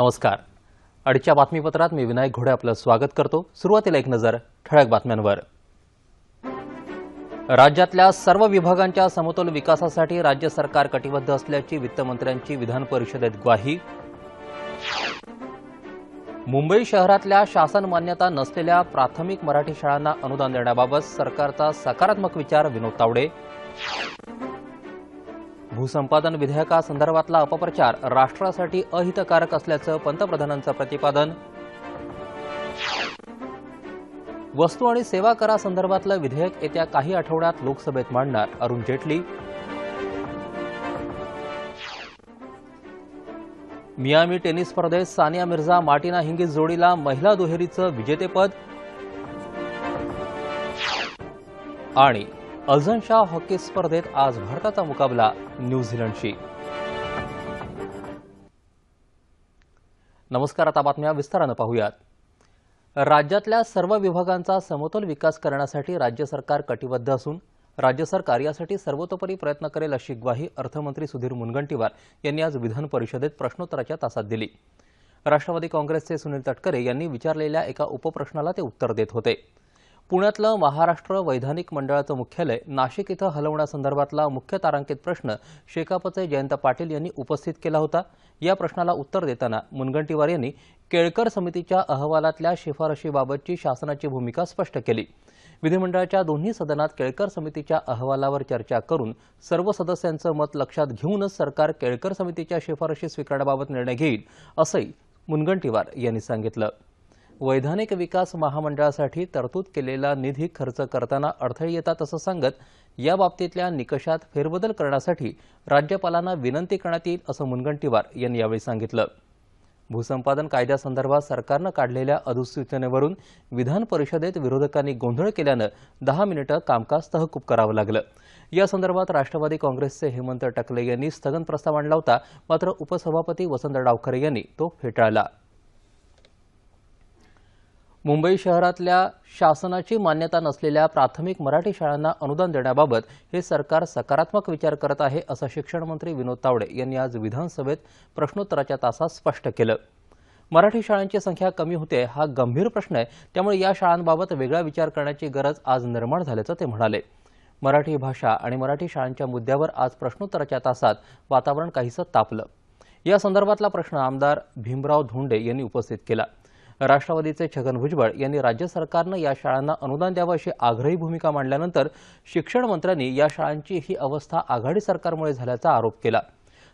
नमस्कार. आजच्या बातमीपत्रात मी विनायक घोडे आपलं स्वागत करतो. सुरुवातीला एक नजर ठळक बातम्यांवर. राज्यातल्या सर्व विभागांच्या समतोल विकासासाठी राज्य सरकार कटिबद्ध असल्याची वित्तमंत्र्यांची विधान परिषदेत ग्वाही. मुंबई शहरातल्या शासन मान्यता नसलेल्या प्राथमिक मराठी शाळांना अनुदान देण्याबाबत सरकारचा सकारात्मक विचार विनोद तावडे. भूसंपादन विधेयकासंदर्भातला अपप्रचार राष्ट्रासाठी अहितकारक असल्याचं पंतप्रधानांचं प्रतिपादन. वस्तू आणि सेवा करासंदर्भातलं विधेयक येत्या काही आठवड्यात लोकसभेत मांडणार अरुण जेटली. मियामी टेनिस स्पर्धेत सानिया मिर्झा मार्टिना हिंगिस जोडीला महिला दुहेरीचं विजेतेपद. आणि अझनशाह हॉकी स्पर्धेत आज भारताचा मुकाबला न्यूझीलंडशी. नमस्कार आता बातम्या विस्तारानं पाहूयात. राज्यातल्या सर्व विभागांचा समतोल विकास करण्यासाठी राज्य सरकार कटिबद्ध असून राज्य सरकार यासाठी सर्वतोपरी प्रयत्न करेल अशी ग्वाही अर्थमंत्री सुधीर मुनगंटीवार यांनी आज विधान परिषदेत प्रश्नोत्तराच्या तासात दिली. राष्ट्रवादी काँग्रेसचे सुनील तटकरे यांनी विचारलेल्या एका उपप्रश्नाला ते उत्तर देत होते. पुण्यातलं महाराष्ट्र वैधानिक मंडळाचं मुख्यालय नाशिक इथं हलवण्यासंदर्भातला मुख्य तारांकित प्रश्न शेकापचे जयंत पाटील यांनी उपस्थित केला होता. या प्रश्नाला उत्तर देताना मुनगंटीवार यांनी केळकर समितीच्या अहवालातल्या शिफारशीबाबतची शासनाची भूमिका स्पष्ट केली. विधिमंडळाच्या दोन्ही सदनात केळकर समितीच्या अहवालावर चर्चा करून सर्व सदस्यांचं मत लक्षात घेऊनच सरकार केळकर समितीच्या शिफारशी स्वीकारण्याबाबत निर्णय घेईल असंही मुनगंटीवार यांनी सांगितलं. वैधानिक विकास महामंडळासाठी तरतूद केलेला निधी खर्च करताना अडथळे येतात असं सांगत याबाबतीतल्या निकषात फेरबदल करण्यासाठी राज्यपालांना विनंती करण्यात येईल असं मुनगंटीवार यांनी यावेळी सांगितलं. भूसंपादन कायद्यासंदर्भात सरकारनं काढलेल्या अधिसूचनेवरून विधान परिषदेत विरोधकांनी गोंधळ केल्यानं दहा मिनिटं कामकाज तहकूब करावं लागलं. या संदर्भात राष्ट्रवादी काँग्रेसचे हेमंत टकले यांनी स्थगन प्रस्ताव आणला होता मात्र उपसभापती वसंत डावखरे यांनी तो फेटाळला. मुंबई शहरातल्या शासनाची मान्यता नसलेल्या प्राथमिक मराठी शाळांना अनुदान देण्याबाबत हे सरकार सकारात्मक विचार करत आहे असं शिक्षण मंत्री विनोद तावडे यांनी आज विधानसभेत प्रश्नोत्तराच्या तासात स्पष्ट केलं. मराठी शाळांची संख्या कमी होते हा गंभीर प्रश्न आहे. त्यामुळे या शाळांबाबत वेगळा विचार करण्याची गरज आज निर्माण झाल्याचं ते म्हणाले. मराठी भाषा आणि मराठी शाळांच्या मुद्द्यावर आज प्रश्नोत्तराच्या तासात वातावरण काहीसं तापलं. या संदर्भातला प्रश्न आमदार भीमराव धोंडे यांनी उपस्थित केला. राष्ट्रवादीचे छगन भुजबळ यांनी राज्य सरकारनं या शाळांना अनुदान द्यावं अशी आग्रही भूमिका मांडल्यानंतर शिक्षण मंत्र्यांनी या शाळांची ही अवस्था आघाडी सरकारमुळे झाल्याचा आरोप केला.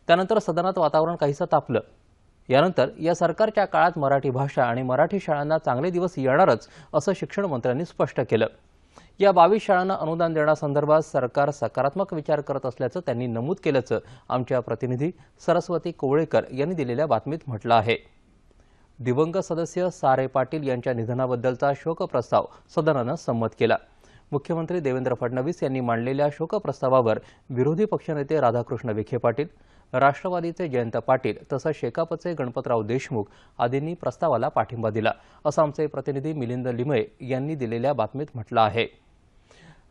त्यानंतर सदनात वातावरण काहीसं तापलं. यानंतर या सरकारच्या काळात मराठी भाषा आणि मराठी शाळांना चांगले दिवस येणारच असं शिक्षण मंत्र्यांनी स्पष्ट केलं. या बावीस शाळांना अनुदान देण्यासंदर्भात सरकार सकारात्मक विचार करत असल्याचं त्यांनी नमूद केल्याचं आमच्या प्रतिनिधी सरस्वती कोवळेकर यांनी दिलेल्या बातमीत म्हटलं आहे. दिवंगत सदस्य सारे पाटील यांच्या निधनाबद्दलचा शोकप्रस्ताव सदनानं संमत केला. मुख्यमंत्री देवेंद्र फडणवीस यांनी मांडलेल्या शोकप्रस्तावावर विरोधी पक्षनेते राधाकृष्ण विखे पाटील राष्ट्रवादीचे जयंत पाटील तसंच शेकापचे गणपतराव देशमुख आदींनी प्रस्तावाला पाठिंबा दिला. असं आमचे प्रतिनिधी मिलिंद लिमये यांनी दिलेल्या बातमीत म्हटलं आहे.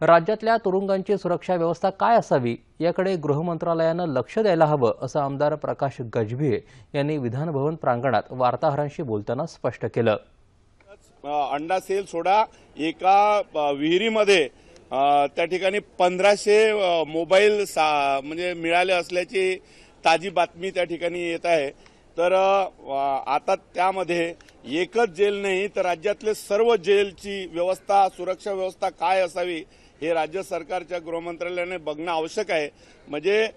राज्यातल्या तुरुंगांची सुरक्षा व्यवस्था काय असावी याकडे गृहमंत्रालयानं लक्ष द्यायला हवं असं आमदार प्रकाश गजभिये यांनी विधानभवन प्रांगणात वार्ताहरांशी बोलताना स्पष्ट केलं. अंडा सेल सोडा एका विहिरीमध्ये त्या ठिकाणी पंधराशे मोबाईल सा म्हणजे मिळाले असल्याची ताजी बातमी त्या ठिकाणी येत आहे. तर आता त्यामध्ये एकच जेल नाही तर राज्यातले सर्व जेलची व्यवस्था सुरक्षा व्यवस्था काय असावी हे राज्य सरकारच्या गृहमंत्रालयाने बघणं आवश्यक आहे. म्हणजे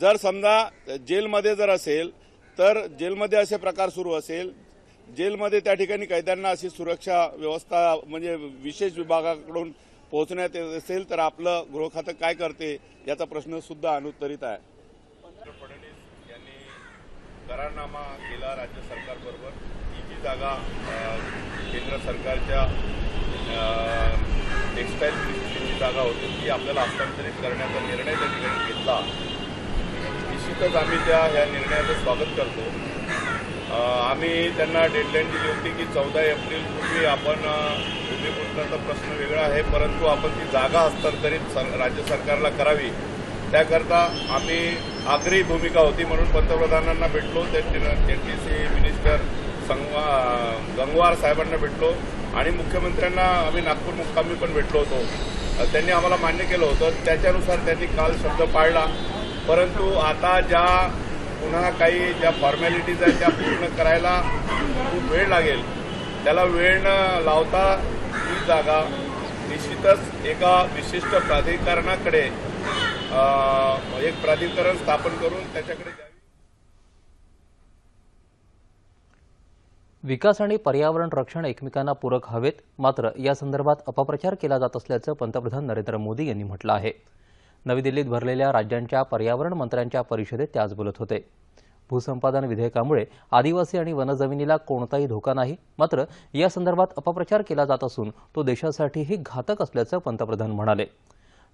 जर समजा जेलमध्ये जर असेल तर जेलमध्ये असे प्रकार सुरू असेल. जेलमध्ये त्या ठिकाणी कैद्यांना अशी सुरक्षा व्यवस्था म्हणजे विशेष विभागाकडून पोहोचण्यात येत असेल तर आपलं गृह खातं काय करते याचा प्रश्न सुद्धा अनुत्तरित आहे. फडणवीस यांनी करारनामा केला राज्य सरकारबरोबर ही जी जागा केंद्र सरकारच्या टेक्स्टाईल मिनिस्ट्रीची जागा होती ती आपल्याला हस्तांतरित करण्याचा निर्णय त्या ठिकाणी घेतला. निश्चितच आम्ही त्या ह्या निर्णयाचं स्वागत करतो. आम्ही त्यांना डेडलाईन दिली होती की चौदा एप्रिलपूर्वी आपण अ, भूमिपुत्राचा प्रश्न वेगळा आहे परंतु आपण ती जागा हस्तांतरित सर- राज्य सरकारला करावी. त्याकरता आम्ही आग्रही भूमिका होती म्हणून पंतप्रधानांना भेटलो सी मिनिस्टर संगवा गंगवार साहेबांना भेटलो. आणि मुख्यमंत्र्यांना आम्ही नागपूर मुक्कामी पण भेटलो होतो. त्यांनी आम्हाला मान्य केलं होतं. त्याच्यानुसार त्यांनी काल शब्द पाळला. परंतु आता ज्या पुन्हा काही ज्या फॉर्मॅलिटीज आहेत त्या पूर्ण करायला खूप वेळ लागेल त्याला वेळ न लावता ही जागा निश्चितच एका विशिष्ट प्राधिकरणाकडे एक प्राधिकरण स्थापन करून त्याच्याकडे विकास आणि पर्यावरण रक्षण एकमेकांना पूरक हवेत. मात्र या संदर्भात अपप्रचार केला जात असल्याचं पंतप्रधान नरेंद्र मोदी यांनी म्हटलं आहे. नवी दिल्लीत भरलेल्या राज्यांच्या पर्यावरण मंत्र्यांच्या परिषदेत ते आज बोलत होते. भूसंपादन विधेयकामुळे आदिवासी आणि वनजमिनीला कोणताही धोका नाही. मात्र या संदर्भात अपप्रचार केला जात असून तो देशासाठीही घातक असल्याचं पंतप्रधान म्हणाले.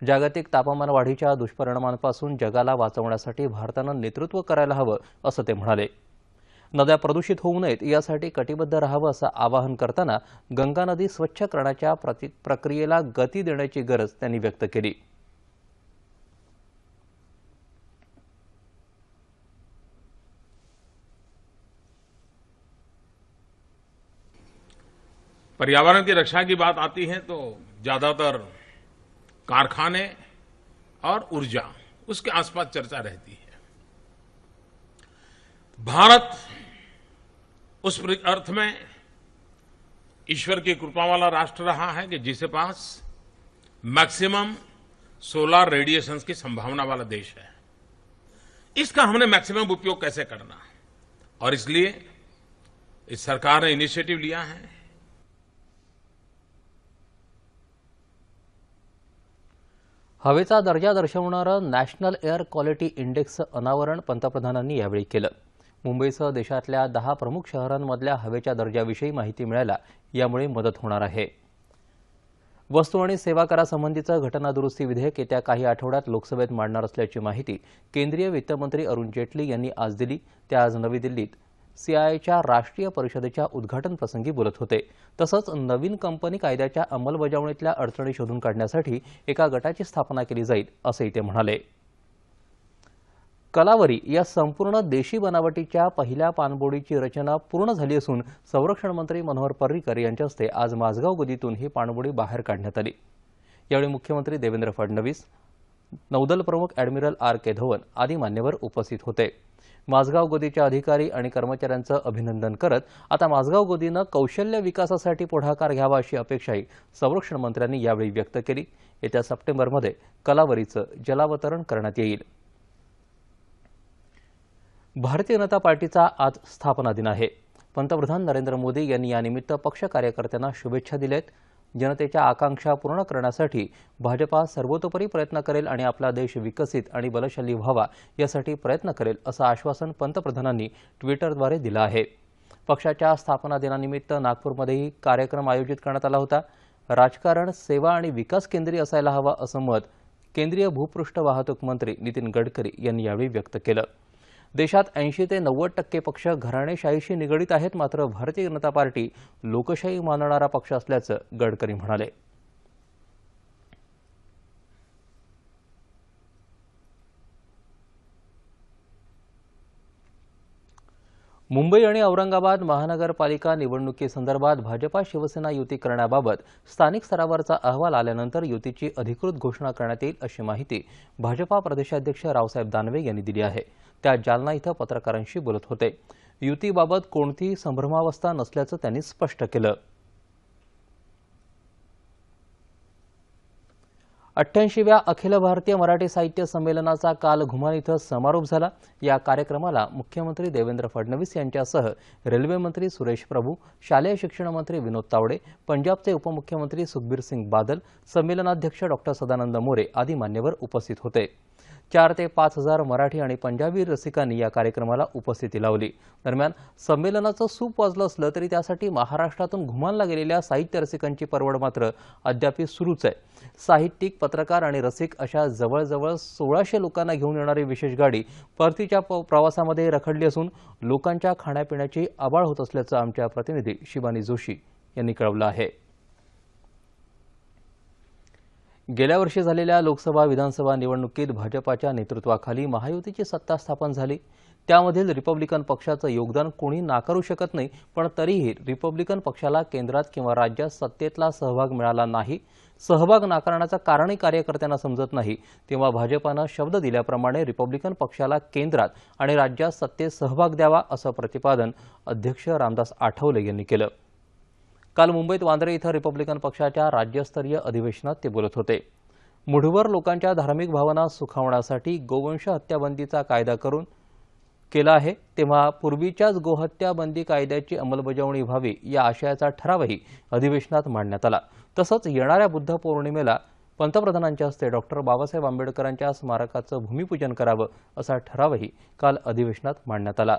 जागतिक तापमान वाढीच्या दुष्परिणामांपासून जगाला वाचवण्यासाठी भारतानं नेतृत्व करायला हवं असं ते म्हणाले. नद्या प्रदूषित यासाठी कटिबद्ध असं आवाहन करताना गंगा नदी स्वच्छ प्रति, प्रक्रियेला गती देण्याची गरज त्यांनी व्यक्त केली. पर्यावरण की रक्षा की बात आती है तो ज़्यादातर कारखाने और ऊर्जा, उसके आसपास चर्चा रहती है। भारत उस अर्थ में ईश्वर की कृपा वाला राष्ट्र रहा है कि जिसके पास मैक्सिमम सोलर रेडिएशन की संभावना वाला देश है। इसका हमने मैक्सिमम उपयोग कैसे करना और इसलिए इस सरकार ने इनिशिएटिव लिया है। हवेचा दर्जा दर्शवणारं नॅशनल एअर क्वालिटी इंडेक्सचं अनावरण पंतप्रधानांनी यावेळी केलं. मुंबईसह देशातल्या दहा प्रमुख शहरांमधल्या हवेच्या दर्जाविषयी माहिती मिळायला यामुळे मदत होणार आहे. वस्तू आणि सेवा करासंबंधीचं घटनादुरुस्ती विधेयक येत्या काही आठवड्यात लोकसभेत मांडणार असल्याची माहिती केंद्रीय वित्तमंत्री अरुण जेटली यांनी आज दिली. ते आज नवी दिल्लीत सीआयच्या राष्ट्रीय परिषदेच्या उद्घाटनप्रसंगी बोलत होते. तसंच नवीन कंपनी कायद्याच्या अंमलबजावणीतल्या अडचणी शोधून काढण्यासाठी एका गटाची स्थापना केली जाईल असंही ते म्हणाले. कलावरी या संपूर्ण देशी बनावटीच्या पहिल्या पाणबुडीची रचना पूर्ण झाली असून संरक्षण मंत्री मनोहर पर्रिकर यांच्या हस्ते आज माझगाव गोदीतून ही पाणबुडी बाहेर काढण्यात आली. यावेळी मुख्यमंत्री देवेंद्र फडणवीस नौदल प्रमुख अॅडमिरल आर के धवन आदी मान्यवर उपस्थित होते. माझगाव गोदीच्या अधिकारी आणि कर्मचाऱ्यांचं अभिनंदन करत आता माझगाव गोदीनं कौशल्य विकासासाठी पुढाकार घ्यावा अशी अपेक्षाही संरक्षण मंत्र्यांनी यावेळी व्यक्त केली. येत्या सप्टेंबरमध्ये कलावरीचं जलावतरण करण्यात येईल. भारतीय जनता पार्टीचा आज स्थापना दिन आहे. पंतप्रधान नरेंद्र मोदी यांनी यानिमित्त पक्ष कार्यकर्त्यांना शुभेच्छा दिल्या आहेत जनतेच्या आकांक्षा पूर्ण करण्यासाठी भाजपा सर्वतोपरी प्रयत्न करेल आणि आपला देश विकसित आणि बलशाली व्हावा यासाठी प्रयत्न करेल असं आश्वासन पंतप्रधानांनी ट्विटरद्वारे दिलं आहे. पक्षाच्या स्थापना दिनानिमित्त नागपूरमध्येही कार्यक्रम आयोजित करण्यात आला होता. राजकारण सेवा आणि विकास केंद्री असायला हवा असं मत केंद्रीय भूपृष्ठ वाहतूक मंत्री नितीन गडकरी यांनी यावेळी व्यक्त केलं. देशात ऐंशी ते नव्वद टक्के पक्ष घराणेशाहीशी निगडीत आहेत मात्र भारतीय जनता पार्टी लोकशाही मानणारा पक्ष असल्याचं गडकरी म्हणाले. मुंबई आणि औरंगाबाद महानगरपालिका निवडणुकीसंदर्भात भाजपा शिवसेना युती करण्याबाबत स्थानिक स्तरावरचा अहवाल आल्यानंतर युतीची अधिकृत घोषणा करण्यात येईल अशी माहिती भाजपा प्रदेशाध्यक्ष रावसाहेब दानवे यांनी दिली आहे. त्या जालना इथं पत्रकारांशी बोलत होते. युतीबाबत कोणतीही संभ्रमावस्था नसल्याचं त्यांनी स्पष्ट केलं. अठ्ठ्याऐंशीव्या अखिल भारतीय मराठी साहित्य संमेलनाचा काल घुमान इथं समारोप झाला. या कार्यक्रमाला मुख्यमंत्री देवेंद्र फडणवीस यांच्यासह रेल्वेमंत्री सुरेश प्रभू शालेय शिक्षण मंत्री विनोद तावडे पंजाबचे उपमुख्यमंत्री सुखबीर सिंग बादल संमेलनाध्यक्ष डॉक्टर सदानंद मोरे आदी मान्यवर उपस्थित होते. चार ते पाच हजार मराठी आणि पंजाबी रसिकांनी या कार्यक्रमाला उपस्थिती लावली. दरम्यान संमेलनाचं सूप वाजलं असलं तरी त्यासाठी महाराष्ट्रातून घुमानला गेलेल्या साहित्य रसिकांची परवड मात्र अद्याप सुरूच आहे. साहित्यिक पत्रकार आणि रसिक अशा जवळजवळ सोळाशे लोकांना घेऊन येणारी विशेष गाडी परतीच्या प- प्रवासामध्ये रखडली असून लोकांच्या खाण्यापिण्याची आबाळ होत असल्याचं आमच्या प्रतिनिधी शिवानी जोशी यांनी कळवलं आहे. गेल्या वर्षी झालेल्या लोकसभा विधानसभा निवडणुकीत भाजपाच्या नेतृत्वाखाली महायुतीची सत्ता स्थापन झाली. त्यामधील रिपब्लिकन पक्षाचं योगदान कोणी नाकारू शकत नाही पण तरीही रिपब्लिकन पक्षाला केंद्रात किंवा राज्यात सत्तेतला सहभाग मिळाला नाही. सहभाग नाकारण्याचं कारणही कार्यकर्त्यांना समजत नाही. तेव्हा भाजपानं शब्द दिल्याप्रमाणे रिपब्लिकन पक्षाला केंद्रात आणि राज्यात सत्तेत सहभाग द्यावा असं प्रतिपादन अध्यक्ष रामदास आठवले यांनी केलं. काल मुंबईत वांद्रे इथं रिपब्लिकन पक्षाच्या राज्यस्तरीय अधिवेशनात ते बोलत होते. मुठभर लोकांच्या धार्मिक भावना सुखावण्यासाठी गोवंश हत्याबंदीचा कायदा करून केला आहे तेव्हा पूर्वीच्याच गोहत्या बंदी कायद्याची अंमलबजावणी व्हावी या आशयाचा ठरावही अधिवेशनात मांडण्यात आला. तसंच येणाऱ्या बुद्ध पौर्णिमेला पंतप्रधानांच्या हस्ते डॉक्टर बाबासाहेब आंबेडकरांच्या स्मारकाचं भूमिपूजन करावं असा ठरावही काल अधिवेशनात मांडण्यात आला.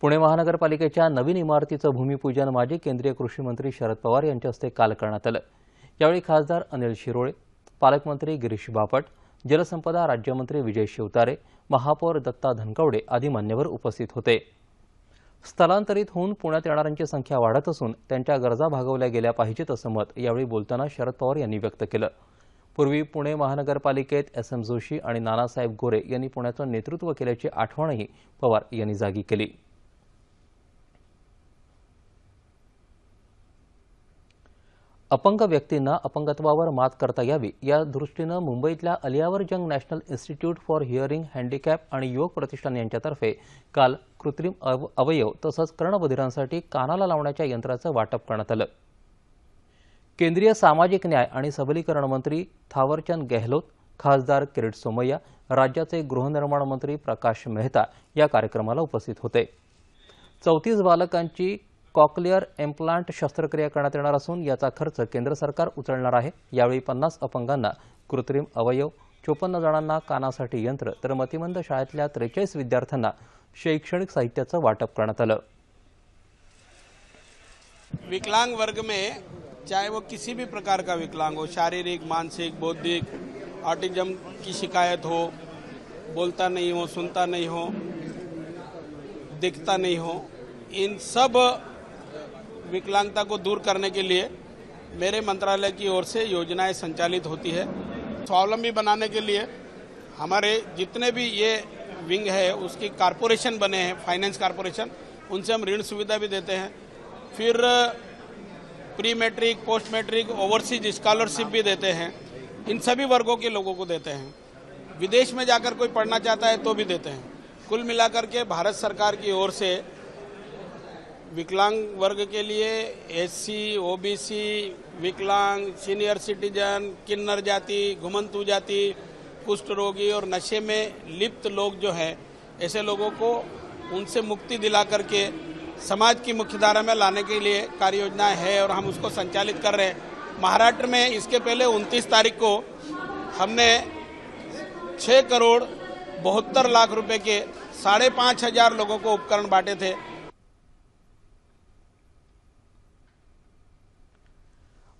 पुणे महानगरपालिकेच्या नवीन इमारतीचं भूमिपूजन माजी केंद्रीय कृषी मंत्री शरद पवार यांच्या हस्ते काल करण्यात आलं. यावेळी खासदार अनिल शिरोळे पालकमंत्री गिरीश बापट जलसंपदा राज्यमंत्री विजय शिवतारे महापौर दत्ता धनकवडे आदी मान्यवर उपस्थित होते. स्थलांतरित होऊन पुण्यात येणाऱ्यांची संख्या वाढत असून त्यांच्या गरजा भागवल्या गेल्या पाहिजेत असं मत यावेळी बोलताना शरद पवार यांनी व्यक्त केलं. पूर्वी पुणे महानगरपालिकेत एस एम जोशी आणि नानासाहेब गोरे यांनी पुण्याचं नेतृत्व केल्याची आठवणही पवार यांनी जागी केली. अपंग व्यक्तींना अपंगत्वावर मात करता यावी. या दृष्टीनं मुंबईतल्या Aliyavar Jung national institute for hearing handicap आणि योग प्रतिष्ठान यांच्यातर्फे काल कृत्रिम अव अवयव तसंच कर्णबधिरांसाठी कानाला लावण्याच्या यंत्राचं वाटप करण्यात आलं. केंद्रीय सामाजिक न्याय आणि सबलीकरण मंत्री थावरचंद गेहलोत खासदार किरीट सोमय्या राज्याचे गृहनिर्माण मंत्री प्रकाश मेहता या कार्यक्रमाला उपस्थित होते. चौतीस बालकांची कॉक्लिअर एम्प्लांट शस्त्रक्रिया करण्यात येणार असून याचा खर्च केंद्र सरकार उचलणार आहे. यावेळी पन्नास अपंगांना कृत्रिम अवयव चोपन्न जणांना कानासाठी यंत्र तर मतिमंद शाळेतल्या त्रेचाळीस विद्यार्थ्यांना शैक्षणिक साहित्याचं वाटप करण्यात आलं. विकलांग वर्ग में चाहे वो किसी भी प्रकार का विकलांग हो शारीरिक मानसिक बौद्धिक ऑटिज्म की शिकायत हो बोलता नहीं हो सुनता नहीं हो दिखता नहीं हो इन सब विकलांगता को दूर करने के लिए मेरे मंत्रालय की ओर से योजनाएँ संचालित होती है। स्वावलंबी बनाने के लिए हमारे जितने भी ये विंग है, उसकी कारपोरेशन बने हैं, फाइनेंस कारपोरेशन, उनसे हम ऋण सुविधा भी देते हैं। फिर pre matric post matric overseas scholarship भी देते हैं। इन सभी वर्गों के लोगों को देते हैं। विदेश में जाकर कोई पढ़ना चाहता है तो भी देते हैं। कुल मिलाकर के भारत सरकार की ओर से विकलांग वर्ग के लिए एससी ओबीसी विकलांग सीनियर सिटीजन किन्नर जाति, घुमंतु जाति, कुष्ठ रोगी और नशे में लिप्त लोग जो हैं, ऐसे लोगों को उनसे मुक्ति दिला करके समाज की मुख्यधारा में लाने के लिए कार्य योजना है और हम उसको संचालित कर रहे हैं। महाराष्ट्र में इसके पहले 29 तारीख को हमने छः करोड़ बहत्तर लाख रुपए के साढ़े पाँच हज़ार लोगों को उपकरण बांटे थे।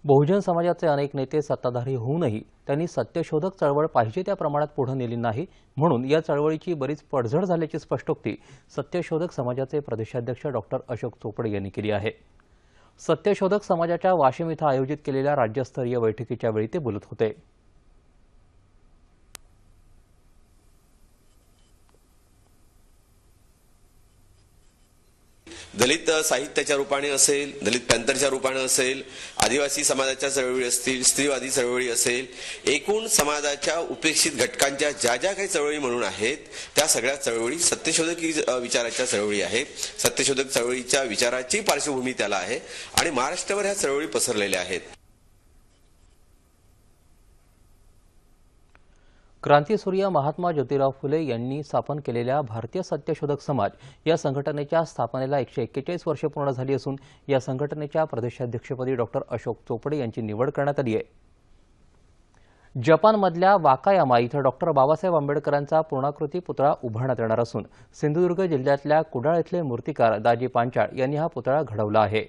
बहुजन समाजाचे अनेक नेते सत्ताधारी होऊनही त्यांनी सत्यशोधक चळवळ पाहिजे त्या प्रमाणात पुढे नेली नाही म्हणून या चळवळीची बरीच पडझड झाल्याची स्पष्टोक्ती सत्यशोधक समाजाचे प्रदेशाध्यक्ष डॉक्टर अशोक चोपडे यांनी केली आहे. सत्यशोधक समाजाच्या वाशिम इथं आयोजित केलेल्या राज्यस्तरीय बैठकीच्या वेळी ते बोलत होते. दलित साहित्याच्या रूपाने असेल दलित पॅंथरच्या रूपाने असेल आदिवासी समाजाच्या चळवळी असतील स्त्रीवादी चळवळी असेल एकूण समाजाच्या उपेक्षित घटकांच्या ज्या ज्या काही चळवळी म्हणून आहेत त्या सगळ्या चळवळी सत्यशोधकी विचाराच्या चळवळी आहेत. सत्यशोधक चळवळीच्या विचाराची पार्श्वभूमी त्याला आहे आणि महाराष्ट्रभर ह्या चळवळी पसरलेल्या आहेत. क्रांतीसूर्य महात्मा ज्योतिराव फुले यांनी स्थापन केलेल्या भारतीय सत्यशोधक समाज या संघटनेच्या स्थापनेला एकशे एक्केचाळीस वर्षे पूर्ण झाली असून या संघटनेच्या प्रदेशाध्यक्षपदी डॉक्टर अशोक चोपडे यांची निवड करण्यात आली आहे. जपानमधल्या वाकायामा इथं डॉक्टर बाबासाहेब आंबेडकरांचा पूर्णाकृती पुतळा उभारण्यात येणार असून सिंधुदुर्ग जिल्ह्यातल्या कुडाळ इथले मूर्तिकार दाजी पांचाळ यांनी हा पुतळा घडवला आहे.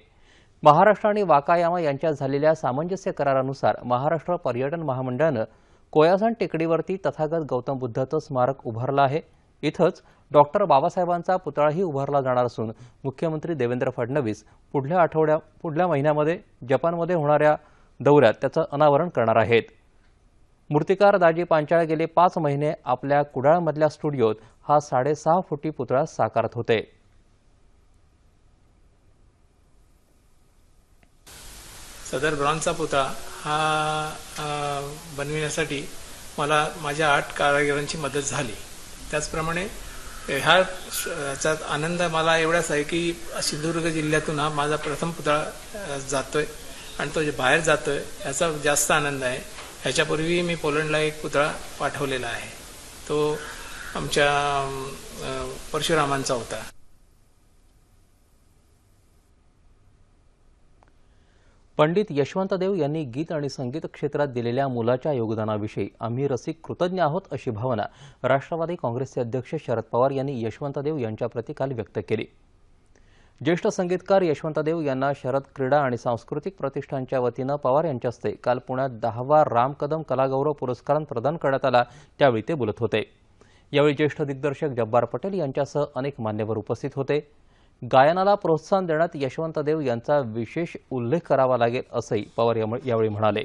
महाराष्ट्र आणि वाकायामा यांच्यात झालेल्या सामंजस्य करारानुसार महाराष्ट्र पर्यटन महामंडळानं कोयासन टेकडीवरती तथागत गौतम बुद्धाचं स्मारक उभारलं आहे. इथंच डॉक्टर बाबासाहेबांचा पुतळाही उभारला जाणार असून मुख्यमंत्री देवेंद्र फडणवीस पुढल्या आठवड्या पुढल्या महिन्यामध्ये जपानमध्ये होणाऱ्या दौऱ्यात त्याचं अनावरण करणार आहेत. मूर्तिकार दाजी पांचाळ गेले पाच महिने आपल्या कुडाळमधल्या स्टुडिओत हा साडेसहा फुटी पुतळा साकारत होते. सदर ब्रॉन्झचा पुतळा हा बनविण्यासाठी मला माझ्या आठ कारागिरांची मदत झाली. त्याचप्रमाणे ह्या आनंद मला एवढाच आहे की सिंधुदुर्ग जिल्ह्यातून हा माझा प्रथम पुतळा जातोय आणि तो जे बाहेर जातोय याचा जास्त आनंद आहे. ह्याच्यापूर्वी मी पोलंडला एक पुतळा पाठवलेला आहे. तो आमच्या परशुरामांचा होता. पंडित यशवंत देव यांनी गीत आणि संगीत क्षेत्रात दिलेल्या मुलाच्या योगदानाविषयी आम्ही रसिक कृतज्ञ आहोत अशी भावना राष्ट्रवादी काँग्रेसचे अध्यक्ष शरद पवार यांनी यशवंत देव यांच्याप्रती काल व्यक्त केली. ज्येष्ठ संगीतकार यशवंत देव यांना शरद क्रीडा आणि सांस्कृतिक प्रतिष्ठानच्या वतीनं पवार यांच्या हस्ते काल पुण्यात दहावा राम कदम कलागौरव पुरस्कार प्रदान करण्यात आला त्यावेळी ते बोलत होते. यावेळी ज्येष्ठ दिग्दर्शक जब्बार पटेल यांच्यासह अनेक मान्यवर उपस्थित होते. गायनाला प्रोत्साहन देण्यात यशवंत देव यांचा विशेष उल्लेख करावा लागेल असंही पवार यावेळी म्हणाले.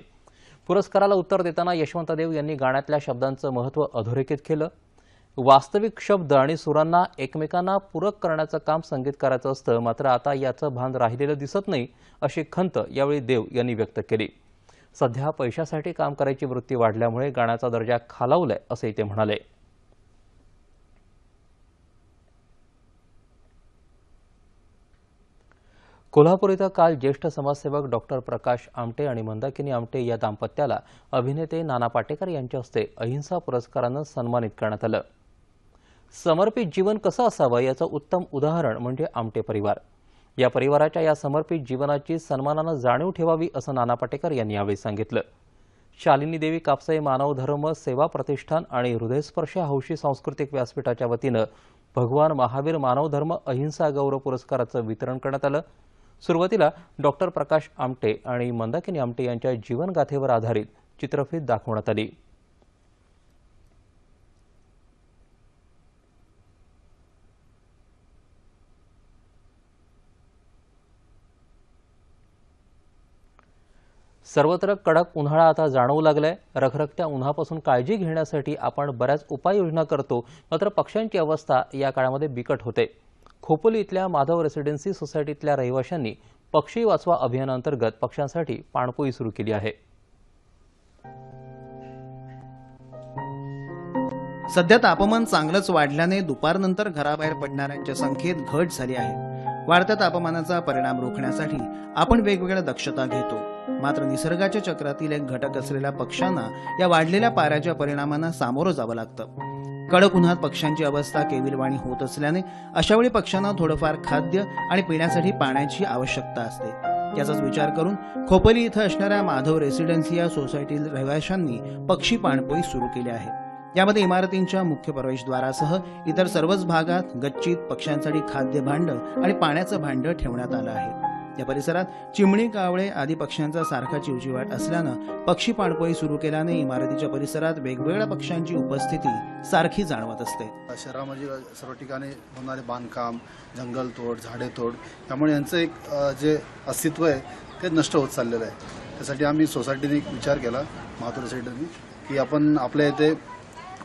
पुरस्काराला उत्तर देताना यशवंत देव यांनी गाण्यातल्या शब्दांचं महत्त्व अधोरेखित केलं. वास्तविक शब्द आणि सुरांना एकमेकांना पूरक करण्याचं काम संगीतकाराचं असतं मात्र आता याचं भान राहिलेलं दिसत नाही अशी खंत यावेळी देव यांनी व्यक्त केली. सध्या पैशासाठी काम करायची वृत्ती वाढल्यामुळे गाण्याचा दर्जा खालावलाय असंही ते म्हणाले. कोल्हापूर इथं काल ज्येष्ठ समाजसेवक डॉक्टर प्रकाश आमटे आणि मंदाकिनी आमटे या दाम्पत्याला अभिनेते नाना पाटेकर यांच्या हस्ते अहिंसा पुरस्कारानं सन्मानित करण्यात आलं. समर्पित जीवन कसं असावं याचं उत्तम उदाहरण म्हणजे आमटे परिवार. या परिवाराच्या या समर्पित जीवनाची सन्मानानं जाणीव ठेवावी असं नाना पाटेकर यांनी यावेळी सांगितलं. शालिनी देवी कापसे मानव धर्म सेवा प्रतिष्ठान आणि हृदयस्पर्श हौशी सांस्कृतिक व्यासपीठाच्या वतीनं भगवान महावीर मानव धर्म अहिंसा गौरव पुरस्काराचं वितरण करण्यात आलं. सुरुवातीला डॉक्टर प्रकाश आमटे आणि मंदाकिनी आमटे यांच्या जीवनगाथेवर आधारित चित्रफित दाखवण्यात आली. सर्वत्र कडक उन्हाळा आता जाणवू लागलाय. रखरखत्या उन्हापासून काळजी घेण्यासाठी आपण बऱ्याच उपाययोजना करतो. मात्र पक्ष्यांची अवस्था या काळामध्ये बिकट होते. खोपोली इथल्या माधव रेसिडेन्सी सोसायटीतल्या रहिवाशांनी पक्षी वाचवा अभियानांतर्गत पक्ष्यांसाठी पाणपोई सुरू केली आहे. सध्या तापमान चांगलंच वाढल्याने दुपारनंतर घराबाहेर पडणाऱ्यांच्या संख्येत घट झाली आहे. वाढत्या तापमानाचा परिणाम रोखण्यासाठी आपण वेगवेगळ्या दक्षता घेतो. मात्र निसर्गाच्या चक्रातील एक घटक असलेल्या पक्ष्यांना या वाढलेल्या पाऱ्याच्या परिणामांना सामोरं जावं लागतं. कडक उन्हात पक्ष्यांची अवस्था केविलवाणी होत असल्याने अशावेळी पक्ष्यांना थोडंफार खाद्य आणि पिण्यासाठी पाण्याची आवश्यकता असते. याचाच विचार करून खोपली इथं असणाऱ्या माधव रेसिडेन्सी या सोसायटीतील रहिवाशांनी पक्षी पाणपोई सुरू केली आहे. यामध्ये इमारतींच्या मुख्य प्रवेशद्वारासह इतर सर्वच भागात गच्चीत पक्ष्यांसाठी खाद्य भांड आणि पाण्याचं भांड ठेवण्यात आलं आहे. या परिसरात चिमणी कावळे आदी पक्ष्यांचा सारखा चिवचिवाट असल्यानं पक्षी पाणपोई सुरू केल्याने इमारतीच्या परिसरात वेगवेगळ्या पक्ष्यांची उपस्थिती सारखी जाणवत असते. शहरामध्ये सर्व ठिकाणी होणारे बांधकाम जंगलतोड झाडेतोड त्यामुळे यांचं एक जे अस्तित्व आहे ते नष्ट होत चाललेलं आहे. त्यासाठी आम्ही सोसायटीने एक विचार केला महातूर सोसायटीने की आपण आपल्या इथे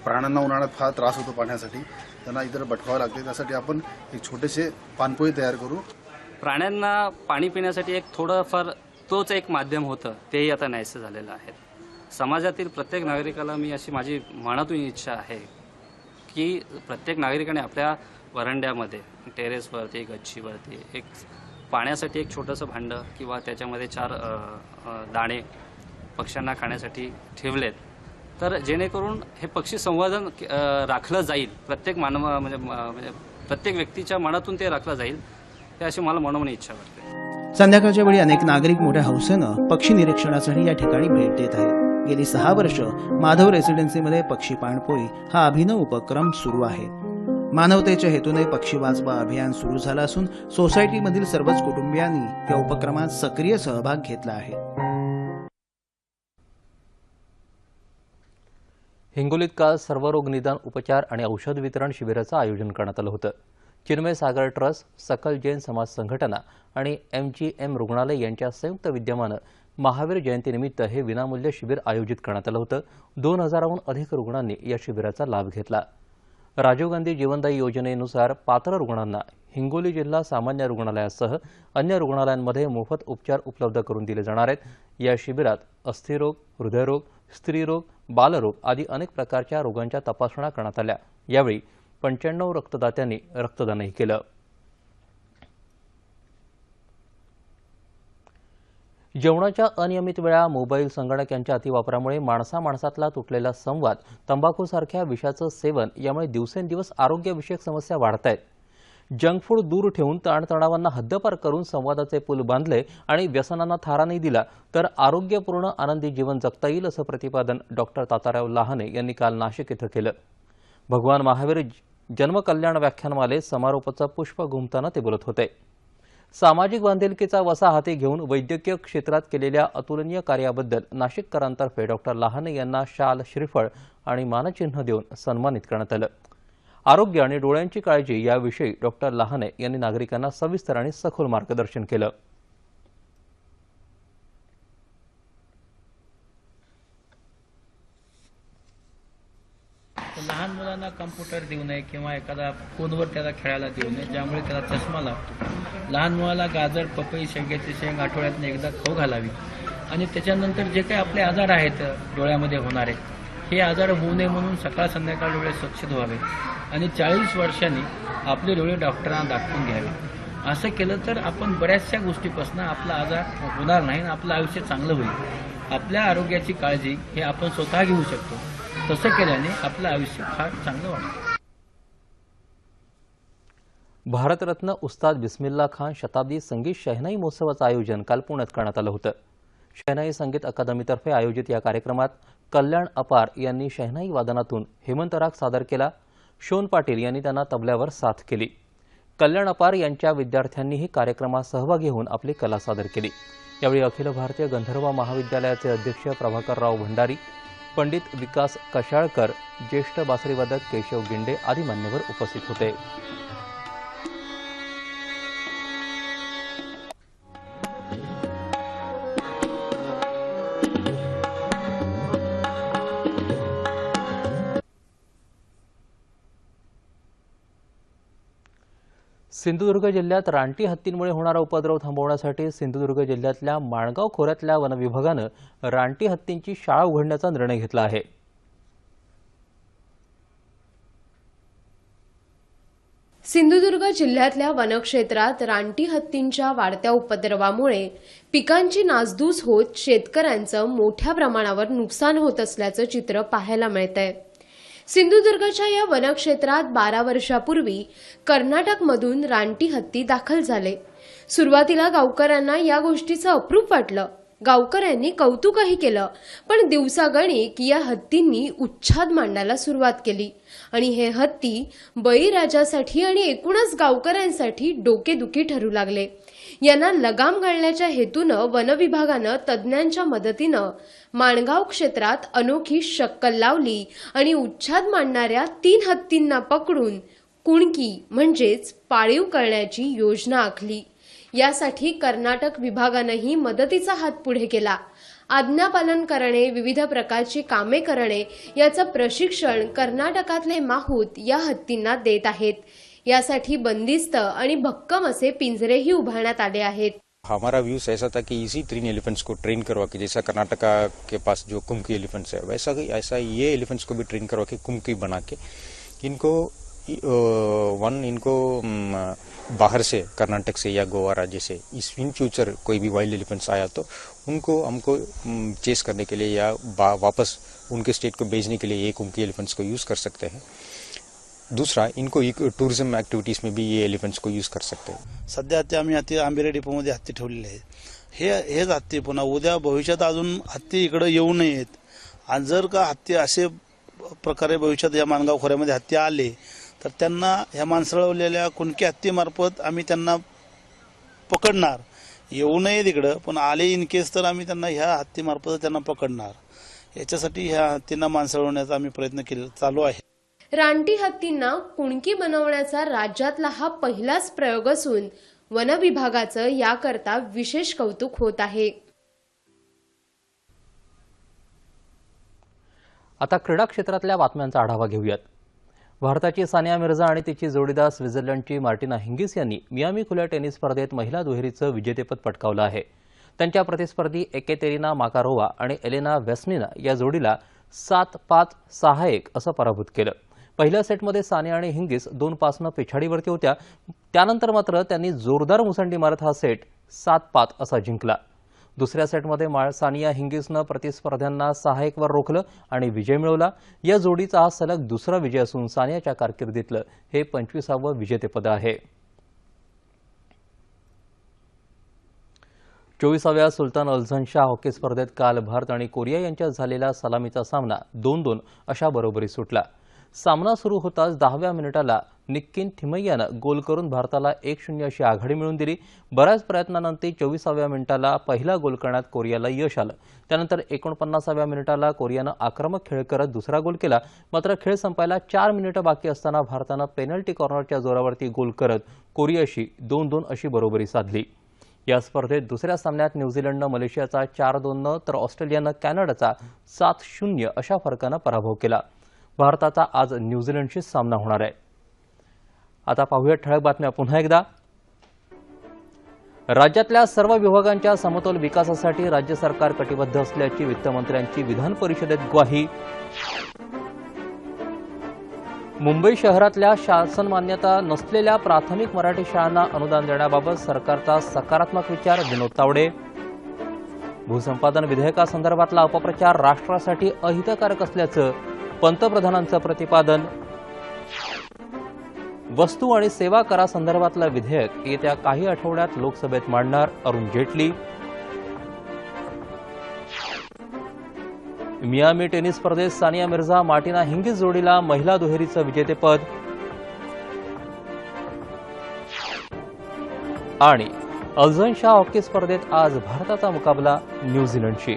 प्राण्यांना उन्हाळ्यात फार त्रास होतो पाण्यासाठी त्यांना इतर भटकावं लागते त्यासाठी आपण एक छोटेसे पाणपोई तयार करू प्राण्यांना पाणी पिण्यासाठी एक थोडंफार तोच एक माध्यम होतं तेही आता नाहीसं झालेलं आहे. समाजातील प्रत्येक नागरिकाला मी अशी माझी मनातून इच्छा आहे की प्रत्येक नागरिकाने आपल्या वरंड्यामध्ये टेरेसवरती गच्चीवरती एक पाण्यासाठी एक छोटंसं भांडं किंवा त्याच्यामध्ये चार दाणे पक्ष्यांना खाण्यासाठी ठेवलेत. तर जेणेकरून हे पक्षी संवर्धन राखलं जाईल. प्रत्येक मानव म्हणजे म्हणजे प्रत्येक व्यक्तीच्या मनातून ते राखलं जाईल. हे अशी मला मनोमन इच्छा वाटते. संध्याकाळच्या वेळी अनेक नागरिक मोठ्या हौसेनं पक्षी निरीक्षणासाठी या ठिकाणी भेट देत आहेत. गेली सहा वर्ष माधव रेसिडेन्सीमध्ये पक्षी पाणपोई हा अभिनव उपक्रम सुरू आहे. मानवतेच्या हेतूने पक्षी वाचवा अभियान सुरू झालं असून सोसायटीमधील सर्वच कुटुंबियांनी या उपक्रमात सक्रिय सहभाग घेतला आहे. हिंगोलीत काल सर्वरोग निदान उपचार आणि औषध वितरण शिबिराचं आयोजन करण्यात आलं होतं. चिन्मय सागर ट्रस्ट सकल जैन समाज संघटना आणि एम जी एम रुग्णालय यांच्या संयुक्त विद्यमानं महावीर जयंतीनिमित्त हे विनामूल्य शिबिर आयोजित करण्यात आलं होतं. दोन हजाराहून अधिक रुग्णांनी या शिबिराचा लाभ घेतला. राजीव गांधी जीवनदायी योजनेनुसार पात्र रुग्णांना हिंगोली जिल्हा सामान्य रुग्णालयासह अन्य रुग्णालयांमध्ये मोफत उपचार उपलब्ध करून दिले जाणार आहेत. या शिबिरात अस्थिरोग हृदयरोग स्त्रीरोग बालरोग आदी अनेक प्रकारच्या रोगांच्या तपासण्या करण्यात आल्या. यावेळी पंच्याण्णव रक्तदात्यांनी रक्तदानही केलं. जेवणाच्या अनियमित वेळा मोबाईल संगणक यांच्या अतिवापरामुळे माणसा माणसातला तुटलेला संवाद तंबाखूसारख्या विषाचं सेवन यामुळे दिवसेंदिवस आरोग्यविषयक समस्या वाढत आहेत जंक फूड दूर ठेवून ताणतणावांना हद्दपार करून संवादाचे पूल बांधले आणि व्यसनांना थारा नाही दिला तर आरोग्यपूर्ण आनंदी जीवन जगता येईल असं प्रतिपादन डॉक्टर ताताराव लहाने यांनी काल नाशिक इथं केलं. भगवान महावीर जन्मकल्याण व्याख्यानमालेत समारोपाचं पुष्प घुमताना ते बोलत होते. सामाजिक बांधिलकीचा वसा हाती घेऊन वैद्यकीय क्षेत्रात केलेल्या अतुलनीय कार्याबद्दल नाशिककरांतर्फे डॉक्टर लहाने यांना शाल श्रीफळ आणि मानचिन्ह देऊन सन्मानित करण्यात आलं. आरोग्य आणि डोळ्यांची काळजी याविषयी डॉक्टर लहाने यांनी नागरिकांना सविस्तर आणि सखोल मार्गदर्शन केलं. लहान मुलांना कम्प्युटर देऊ नये किंवा एखादा फोनवर त्याला खेळायला देऊ नये ज्यामुळे त्याला चष्मा लागतो. लहान मुलाला गाजर पपई शेंग्याची शेंग आठवड्यातनं एकदा खाऊ घालावी. आणि त्याच्यानंतर जे काही आपले आजार आहेत डोळ्यामध्ये होणारे हे आजार होऊ नये म्हणून सकाळ संध्याकाळ डोळे स्वच्छ धुवावे. आणि चाळीस वर्षांनी आपले डोळे डॉक्टरांना दाखवून घ्यावे. असं केलं तर आपण बऱ्याचशा गोष्टीपासून आपला आजार होणार नाही आणि आपलं आयुष्य चांगलं होईल. आपल्या आरोग्याची काळजी हे आपण स्वतः घेऊ शकतो. तसं केल्याने आपलं आयुष्य फार चांगलं वाटतं. भारतरत्न उस्ताद बिस्मिल्ला खान शताब्दी संगीत शहनाई महोत्सवाचं आयोजन काल पुण्यात करण्यात आलं होतं. शहनाई संगीत अकादमीतर्फे आयोजित या कार्यक्रमात कल्याण अपार यांनी शहनाई वादनातून हेमंत राग सादर केला. शोन पाटील यांनी त्यांना तबल्यावर साथ केली. कल्याण अपार यांच्या विद्यार्थ्यांनीही कार्यक्रमात सहभागी होऊन आपली कला सादर केली. यावेळी अखिल भारतीय गंधर्व महाविद्यालयाचे अध्यक्ष प्रभाकरराव भंडारी पंडित विकास कशाळकर ज्येष्ठ बासरीवादक केशव गिंडे आदी मान्यवर उपस्थित होते. सिंधुदुर्ग जिल्ह्यात रानटी हत्तींमुळे होणारा उपद्रव थांबवण्यासाठी सिंधुदुर्ग जिल्ह्यातल्या माणगाव खोऱ्यातल्या वनविभागानं रानटी हत्तींची शाळा उघडण्याचा निर्णय घेतला आहे. सिंधुदुर्ग जिल्ह्यातल्या वनक्षेत्रात रानटी हत्तींच्या वाढत्या उपद्रवामुळे पिकांची नासधूस होत शेतकऱ्यांचं मोठ्या प्रमाणावर नुकसान होत असल्याचं चित्र पाहायला मिळतंय. सिंधुदुर्गच्या या वनक्षेत्रात बारा वर्षापूर्वी कर्नाटकमधून रानटी हत्ती दाखल झाले. सुरुवातीला गावकऱ्यांना या गोष्टीचं अप्रूप वाटलं. गावकऱ्यांनी कौतुकही केलं पण दिवसागणिक या हत्तींनी उच्छाद मांडायला सुरुवात केली. आणि हे हत्ती बळीराजासाठी आणि एकूणच गावकऱ्यांसाठी डोकेदुखी ठरू लागले. यांना लगाम घालण्याच्या हेतूनं वनविभागानं तज्ज्ञांच्या मदतीनं माणगाव क्षेत्रात अनोखी शक्कल लावली आणि उच्छाद मांडणाऱ्या तीन हत्तींना पकडून कुणकी म्हणजेच पाळीव करण्याची योजना आखली. यासाठी कर्नाटक विभागानंही मदतीचा हात पुढे केला. आज्ञापालन करणे विविध प्रकारची कामे करणे याचं प्रशिक्षण कर्नाटकातले माहूत या हत्तींना देत आहेत. यासाठी बंदिस्त आणि भक्कम असे पिंजरेही उभारण्यात आले आहेत. हमारा व्यूज़ ऐसा था कि इसी तीन एलिफेंट्स को ट्रेन करवा के, जैसा कर्नाटका के पास जो कुमकी एलिफेंट्स है, वैसा ऐसा ये एलिफेंट्स को भी ट्रेन करवा के कुमकी बना के, इनको वन इनको बाहर से, कर्नाटक से या गोवा राज्य से, इस इन फ्यूचर कोई भी वाइल्ड एलिफेंट्स आया तो उनको, हमको चेस करने के लिए या वापस उनके स्टेट को भेजने के लिए ये कुमकी एलिफेंट्स को यूज़ कर सकते हैं। दूसरा इनको टुरिझम ॲक्टिव्हिटीज में भी ये एलिफेंट्स को यूज कर सकते हैं। सध्या ते आम्ही हत्ती आंबेरे डिपोमध्ये हत्ती ठेवलेले आहेत. हे हेच हत्ती पुन्हा. उद्या भविष्यात अजून हत्ती इकडे येऊ नयेत. आणि जर का हत्ती असे प्रकारे भविष्यात या मानगाव खोऱ्यामध्ये हत्ती आले तर त्यांना ह्या माणसळवलेल्या कुणकी हत्तीमार्फत आम्ही त्यांना पकडणार. येऊ नये तिकडं पण आले इन केस तर आम्ही त्यांना ह्या हत्तीमार्फत त्यांना पकडणार. याच्यासाठी ह्या हत्तींना माणसाळवण्याचा आम्ही प्रयत्न केले चालू आहे. रानटी हत्तींना कुणकी बनवण्याचा राज्यातला हा पहिलाच प्रयोग असून वन विभागाचं याकरता विशेष कौतुक होत आहे. आता क्रीडा क्षेत्रातल्या बातम्यांचा आढावा घेऊयात. भारताची सानिया मिर्झा आणि तिची जोडीदार स्वित्झर्लंडची मार्टिना हिंगिस यांनी मियामी खुल्या टेनिस स्पर्धेत महिला दुहेरीचं विजेतेपद पटकावलं आहे. त्यांच्या प्रतिस्पर्धी एकेतेरिना माकारोवा आणि एलेना वेस्निना या जोडीला सात पाच सहा एक असं पराभूत केलं. पहिल्या सेटमध्ये सानिया आणि हिंगिस दोन पाचनं पिछाडीवरती होत्या. त्यानंतर मात्र त्यांनी जोरदार मुसंडी मारत हा सेट सात पाच असा जिंकला. दुसऱ्या सेटमध्ये माळ सानिया हिंगिसनं प्रतिस्पर्ध्यांना सहा एकवर रोखलं आणि विजय मिळवला. या जोडीचा हा सलग दुसरा विजय असून सानियाच्या कारकिर्दीतलं हे पंचवीसावं विजेतेपद आहे. चोवीसाव्या सुलतान अल्झन शाह हॉकी स्पर्धेत काल भारत आणि कोरिया यांच्यात झालेला सलामीचा सामना दोन दोन अशा बरोबरी सुटला. सामना सुरू होताच दहाव्या मिनिटाला निक्किन थिमय्यानं गोल करून भारताला एक शून्य अशी आघाडी मिळवून दिली. बऱ्याच प्रयत्नानंतर चोवीसाव्या मिनिटाला पहिला गोल करण्यात कोरियाला यश आलं. त्यानंतर एकोणपन्नासाव्या मिनिटाला कोरियानं आक्रमक खेळ करत दुसरा गोल केला. मात्र खेळ संपायला चार मिनिटं बाकी असताना भारतानं पेनल्टी कॉर्नरच्या जोरावरती गोल करत कोरियाशी दोन दोन अशी बरोबरी साधली. या स्पर्धेत दुसऱ्या सामन्यात न्यूझीलंडनं मलेशियाचा चार दोननं तर ऑस्ट्रेलियानं कॅनडाचा सात शून्य अशा फरकानं पराभव केला. भारताचा आज न्यूझीलंडशी सामना होणार आहे. आता पाहूया ठळक बातम्या. पुन्हा एकदा राज्यातल्या सर्व विभागांच्या समतोल विकासासाठी राज्य सरकार कटिबद्ध असल्याची वित्तमंत्र्यांची विधान परिषदेत ग्वाही. मुंबई शहरातल्या शासन मान्यता नसलेल्या प्राथमिक मराठी शाळांना अनुदान देण्याबाबत सरकारचा सकारात्मक विचार विनोद तावडे. भूसंपादन विधेयकासंदर्भातला अपप्रचार राष्ट्रासाठी अहितकारक असल्याचं पंतप्रधानांचं प्रतिपादन. वस्तू आणि सेवा करासंदर्भातलं विधेयक येत्या काही आठवड्यात लोकसभेत मांडणार अरुण जेटली. मियामी टेनिस स्पर्धेत सानिया मिर्झा मार्टिना हिंगिस जोडीला महिला दुहेरीचं विजेतेपद. आणि अल्झन शाह हॉकी स्पर्धेत आज भारताचा मुकाबला न्यूझीलंडशी.